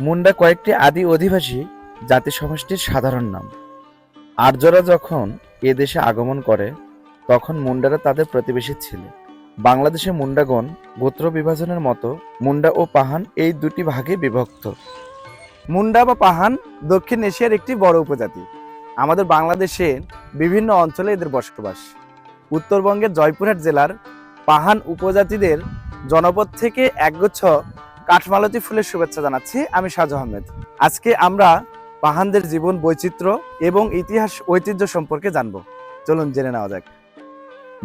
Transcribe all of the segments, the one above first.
মুন্ডা কয়েকটি আদি অধিবাসী জাতি সমষ্টির সাধারণ নাম। আর্যরা যখন এ দেশে আগমন করে, তখন মুন্ডারা তাদের প্রতিবেশী ছিল। বাংলাদেশে মুন্ডাগণ গোত্র বিভাজনের মতো মুন্ডা ও পাহান এই দুটি ভাগে বিভক্ত। মুন্ডা বা পাহান দক্ষিণ এশিয়ার একটি বড় উপজাতি। আমাদের বাংলাদেশে বিভিন্ন অঞ্চলে এদের বসবাস। উত্তরবঙ্গের জয়পুরহাট জেলার পাহান উপজাতিদের জনপদ থেকে একগুচ্ছ কাঠমালতি ফুলের শুভেচ্ছা জানাচ্ছি আমি সাজু আহমেদ। আজকে আমরা পাহানদের জীবন বৈচিত্র্য এবং ইতিহাস ঐতিহ্য সম্পর্কে জানব। চলুন জেনে নেওয়া যাক।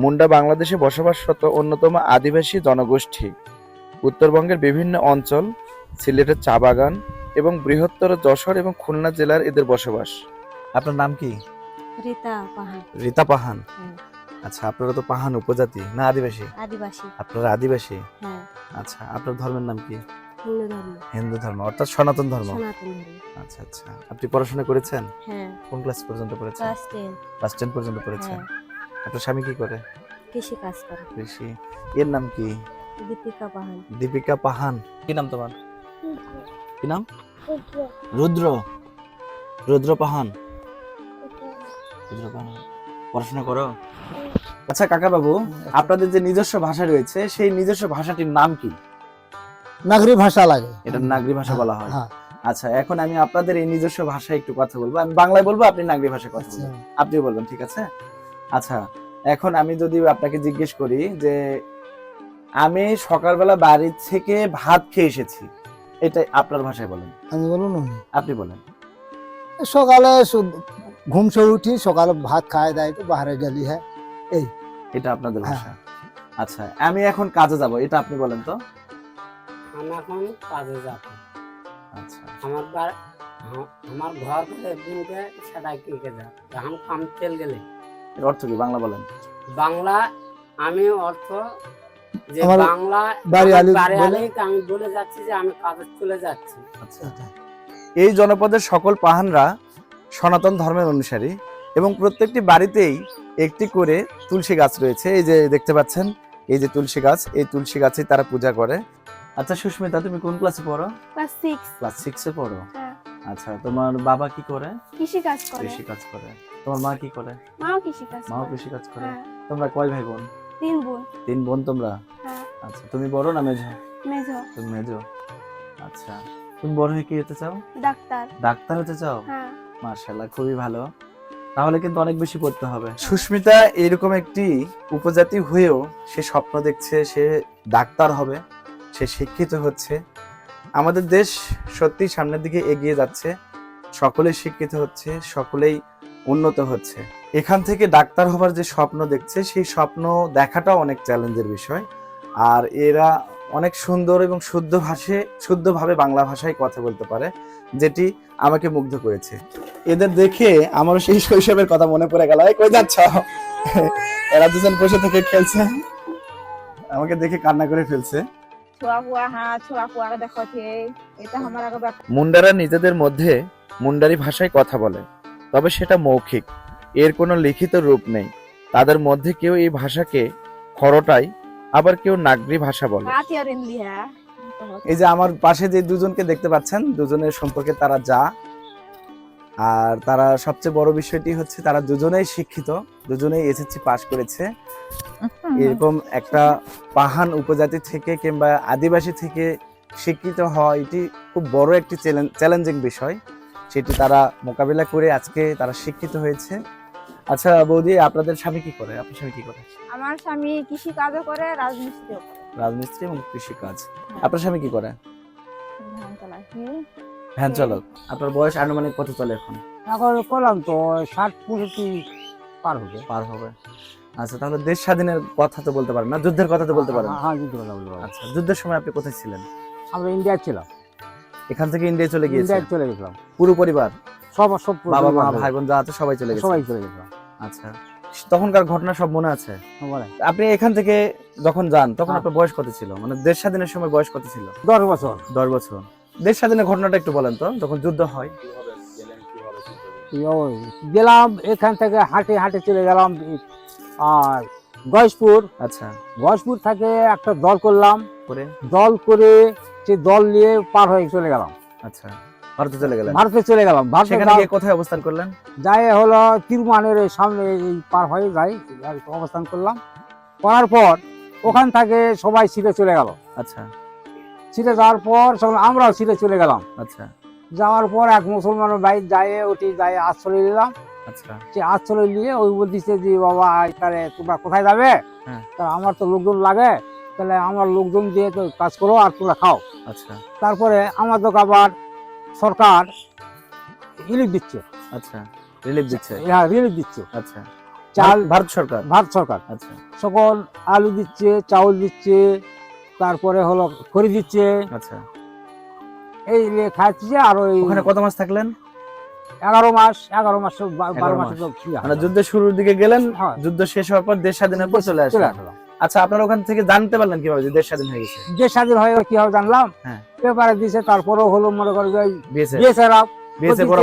মুন্ডা বাংলাদেশে বসবাসরত অন্যতম আদিবাসী জনগোষ্ঠী। উত্তরবঙ্গের বিভিন্ন অঞ্চল সিলেটের চা বাগান এবং বৃহত্তর যশোর এবং খুলনা জেলার এদের বসবাস। আপনার নাম কি? রীতা পাহাড় রীতা পাহান। আচ্ছা আপনারা তো পাহান উপজাতি না আদিবাসী? আদিবাসী। আপনারা আদিবাসী? হ্যাঁ। আচ্ছা আপনার ধর্মের নাম কি? হিন্দু ধর্ম। হিন্দু ধর্ম অর্থাৎ সনাতন ধর্ম। সনাতন ধর্ম। আচ্ছা আচ্ছা। আপনি পড়াশোনা করেছেন? হ্যাঁ। কোন ক্লাস পর্যন্ত পড়েছেন? Class ten. ক্লাস টেন পর্যন্ত পড়েছেন। হ্যাঁ। আপনার স্বামী কি করে? কৃষি কাজ করে। বেশি এর নাম কি? দীপিকা পাহাড় দীপিকা পাহান। কি নাম তোমার? কি নাম? রুদ্র। রুদ্র পাহান। রুদ্র পাহান। পড়াশোনা করো? আচ্ছা কাকা বাবু আপনাদের যে নিজস্ব ভাষা রয়েছে সেই নিজস্ব ভাষাটির নাম কি? নাগরি ভাষা লাগে। এটা নাগরি ভাষা বলা হয়। হ্যাঁ। আচ্ছা এখন আমি আপনাদের এই নিজস্ব ভাষায় একটু কথা বলব। আমি বাংলায় বলব আপনি নাগরি ভাষায় কথা আচ্ছা। বলবেন। আপনি বলবেন ঠিক আছে? আচ্ছা এখন আমি যদি আপনাকে জিজ্ঞেস করি যে আমি সকালবেলা বাড়ি থেকে ভাত খেয়ে এসেছি এটা আপনার ভাষায় বলেন। আমি বলুন আপনি বলেন। সকালে ঘুম সে উঠি সকালে ভাত খায় দেয় তো বাইরে গেলি হ্যাঁ। এই। এটা আপনাদের হ্যাঁ। ভাষা। আচ্ছা আমি এখন কাজে যাব এটা আপনি বলেন তো। আমি এখন কাজে যাব। আচ্ছা। আমার বার- আমার ঘর থেকে দিনকে সেটাই কে যা এখন কাম তেল গেলে। এর অর্থ কি? বাংলা বলেন। বাংলা আমি অর্থ যে বাংলা বাড়ি আলি আলিতে আমি বলে যাচ্ছি যে আমি কাজে চলে যাচ্ছি। আচ্ছা। এই জনপদের সকল পাহানরা সনাতন ধর্মের অনুসারী এবং প্রত্যেকটি বাড়িতেই একটি করে তুলসী গাছ রয়েছে। এই যে দেখতে পাচ্ছেন এই যে তুলসী গাছ এই তুলসী গাছে তারা পূজা করে। আচ্ছা সুস্মিতা তুমি কোন ক্লাসে পড়ো? ক্লাস সিক্স ক্লাস সিক্সে পড়ো? হ্যাঁ। আচ্ছা তোমার বাবা কি করে? কৃষি কাজ করে। কৃষি কাজ করে। তোমার মা কি করে? মাও কৃষি কাজ মাও করে। কৃষি কাজ করে। হ্যাঁ। তোমরা কয় ভাই বোন? তিন বোন। তিন বোন তোমরা? হ্যাঁ। আচ্ছা তুমি বড় না মেজো মেজো তুমি মেজো আচ্ছা তুমি বড় হয়ে কি হতে চাও? ডাক্তার। ডাক্তার হতে চাও? হ্যাঁ। মার্শাল্লাহ খুবই ভালো। তাহলে কিন্তু অনেক বেশি পড়তে হবে। সুস্মিতা এরকম একটি উপজাতি হয়েও সে স্বপ্ন দেখছে, সে ডাক্তার হবে, সে শিক্ষিত হচ্ছে। আমাদের দেশ সত্যি সামনের দিকে এগিয়ে যাচ্ছে, সকলেই শিক্ষিত হচ্ছে, সকলেই উন্নত হচ্ছে। এখান থেকে ডাক্তার হবার যে স্বপ্ন দেখছে, সেই স্বপ্ন দেখাটাও অনেক চ্যালেঞ্জের বিষয়। আর এরা অনেক সুন্দর এবং শুদ্ধ ভাষায় শুদ্ধভাবে বাংলা ভাষায় কথা বলতে পারে যেটি আমাকে মুগ্ধ করেছে। এদের দেখে আমারও সেই শৈশবের কথা মনে পড়ে গেল। কই যাচ্ছ? এরা দুজন বসে থেকে খেলছে। আমাকে দেখে কান্না করে ফেলছে। মুন্ডারা নিজেদের মধ্যে মুন্ডারি ভাষায় কথা বলে তবে সেটা মৌখিক। এর কোনো লিখিত রূপ নেই। তাদের মধ্যে কেউ এই ভাষাকে খরটায় আবার কেউ নাগরি ভাষা বলে। এই যে আমার পাশে যে দুজনকে দেখতে পাচ্ছেন দুজনের সম্পর্কে তারা যা। আর তারা সবচেয়ে বড় বিষয়টি হচ্ছে তারা দুজনেই শিক্ষিত দুজনেই এসএসসি পাস করেছে। এরকম একটা পাহান উপজাতি থেকে কিংবা আদিবাসী থেকে শিক্ষিত হওয়া এটি খুব বড় একটি চ্যালেঞ্জিং বিষয়। সেটি তারা মোকাবিলা করে আজকে তারা শিক্ষিত হয়েছে। আচ্ছা বৌদি আপনাদের স্বামী কি করে? আপনার স্বামী কি করে? আমার স্বামী কৃষি কাজও করে রাজমিস্ত্রিও করে। রাজমিস্ত্রি এবং কৃষি কাজ। আপনার স্বামী কি করে? ধান ভ্যান চালক। আপনার বয়স আনুমানিক কত চলে এখন? এখন করলাম তো ষাট পঁয়ষট্টি পার হবে। পার হবে। আচ্ছা তাহলে দেশ স্বাধীনের কথা তো বলতে পারেন না যুদ্ধের কথা তো বলতে পারেন হ্যাঁ, হ্যাঁ যুদ্ধ কথা বলতে পারব। আচ্ছা যুদ্ধের সময় আপনি কোথায় ছিলেন? আমরা ইন্ডিয়া ছিলাম। এখান থেকে ইন্ডিয়া চলে গিয়েছেন? ইন্ডিয়ায় চলে গেছিলাম। পুরো পরিবার? সব সব বাবা মা ভাই বোন যা আছে সবাই চলে গেছে। সবাই চলে গেছিলাম আচ্ছা। তখনকার ঘটনা সব মনে আছে? আপনি এখান থেকে যখন যান তখন হ্যাঁ। আপনার বয়স কত ছিল? মানে দেশ স্বাধীনের সময় বয়স কত ছিল? দশ বছর। দশ বছর। দেশ স্বাধীনের ঘটনাটা একটু বলেন তো যখন যুদ্ধ হয়। গেলাম এখান থেকে হাঁটে হাঁটে চলে গেলাম আর গয়েশপুর আচ্ছা। গয়েশপুর থেকে একটা দল করলাম। করে? দল করে সে দল নিয়ে পার হয়ে চলে গেলাম। আচ্ছা। ভারতে চলে গেলেন। ভারতে চলে গেলাম। ভারতে কোথায় অবস্থান করলেন? যাই হলো তিরুমানের সামনে এই পার হয়ে যাই অবস্থান করলাম। করার পর ওখান থেকে সবাই সিটে চলে গেল। আচ্ছা। সিটে যাওয়ার পর আমরাও সিটে চলে গেলাম। আচ্ছা। যাওয়ার পর এক মুসলমানের বাইক যায় ওটি যায় আশ্রয় নিলাম। আচ্ছা। সে আশ্রয় নিয়ে ওই বলতেছে যে বাবা তাহলে তোমরা কোথায় যাবে? হ্যাঁ। তা আমার তো লোকজন লাগে। তাহলে আমার লোকজন দিয়ে তো কাজ করো আর তোমরা খাও। আচ্ছা। তারপরে আমাদের আবার সরকার রিলিফ দিচ্ছে। আচ্ছা রিলিফ দিচ্ছে। হ্যাঁ রিলিফ দিচ্ছে। আচ্ছা। চাল ভারত সরকার? ভারত সরকার। আচ্ছা। সকল আলু দিচ্ছে চাউল দিচ্ছে তারপরে হলো খড়ি দিচ্ছে। আচ্ছা। এই খাচ্ছে আর ওই ওখানে কত মাস থাকলেন? এগারো মাস এগারো মাস বারো মাসে? মানে যুদ্ধের শুরুর দিকে গেলেন হ্যাঁ। যুদ্ধ শেষ হওয়ার পর দেশ স্বাধীনের পর চলে আসলেন। আচ্ছা আপনারা ওখান থেকে জানতে পারলেন কীভাবে দেশ স্বাধীন হয়ে গেছে? দেশ স্বাধীন হয়ে কি হবে জানলাম? হ্যাঁ। পেপারে দিছে তারপরেও হলো মনে করো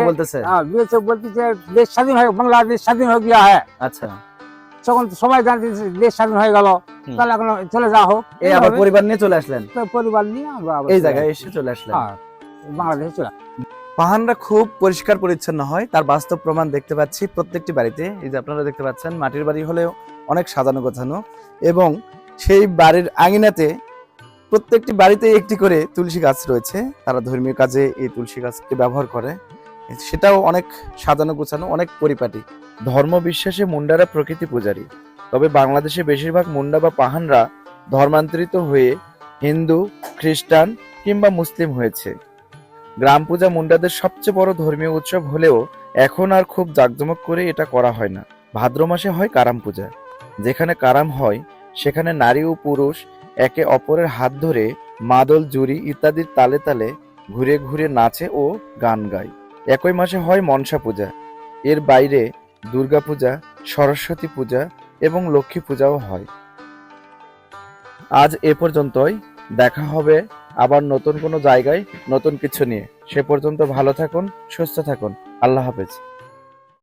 বলতেছে দেশ স্বাধীন হয়ে বাংলাদেশ স্বাধীন হয়ে গিয়া হ্যাঁ। আচ্ছা। তখন সবাই জানতেছে দেশ স্বাধীন হয়ে গেল। তাহলে এখন চলে যাওয়া হোক। এই আবার পরিবার নিয়ে চলে আসলেন? পরিবার নিয়ে আমরা এই জায়গায় এসে চলে আসলেন। হ্যাঁ, বাংলাদেশে চলে পাহানরা খুব পরিষ্কার পরিচ্ছন্ন হয় তার বাস্তব প্রমাণ দেখতে পাচ্ছি প্রত্যেকটি বাড়িতে। এই যে আপনারা দেখতে পাচ্ছেন মাটির বাড়ি হলেও অনেক সাজানো গোছানো এবং সেই বাড়ির আঙিনাতে প্রত্যেকটি বাড়িতে একটি করে তুলসী গাছ রয়েছে। তারা ধর্মীয় কাজে এই তুলসী গাছকে ব্যবহার করে। সেটাও অনেক সাজানো গোছানো, অনেক পরিপাটি। ধর্ম বিশ্বাসে মুন্ডারা প্রকৃতি পূজারী। তবে বাংলাদেশে বেশিরভাগ মুন্ডা বা পাহানরা ধর্মান্তরিত হয়ে হিন্দু, খ্রিস্টান কিংবা মুসলিম হয়েছে। গ্রাম পূজা মুন্ডাদের সবচেয়ে বড় ধর্মীয় উৎসব হলেও এখন আর খুব জাঁকজমক করে এটা করা হয় না। ভাদ্র মাসে হয় কারাম পূজা। যেখানে কারাম হয়, সেখানে নারী ও পুরুষ একে অপরের হাত ধরে মাদল জুরি ইত্যাদির তালে তালে ঘুরে ঘুরে নাচে ও গান গায়। একই মাসে হয় মনসা পূজা। এর বাইরে দুর্গা পূজা, সরস্বতী পূজা এবং লক্ষ্মী পূজাও হয়। আজ এ পর্যন্তই। দেখা হবে আবার নতুন কোনো জায়গায়, নতুন কিছু নিয়ে। সে পর্যন্ত ভালো থাকুন, সুস্থ থাকুন। আল্লাহ হাফেজ।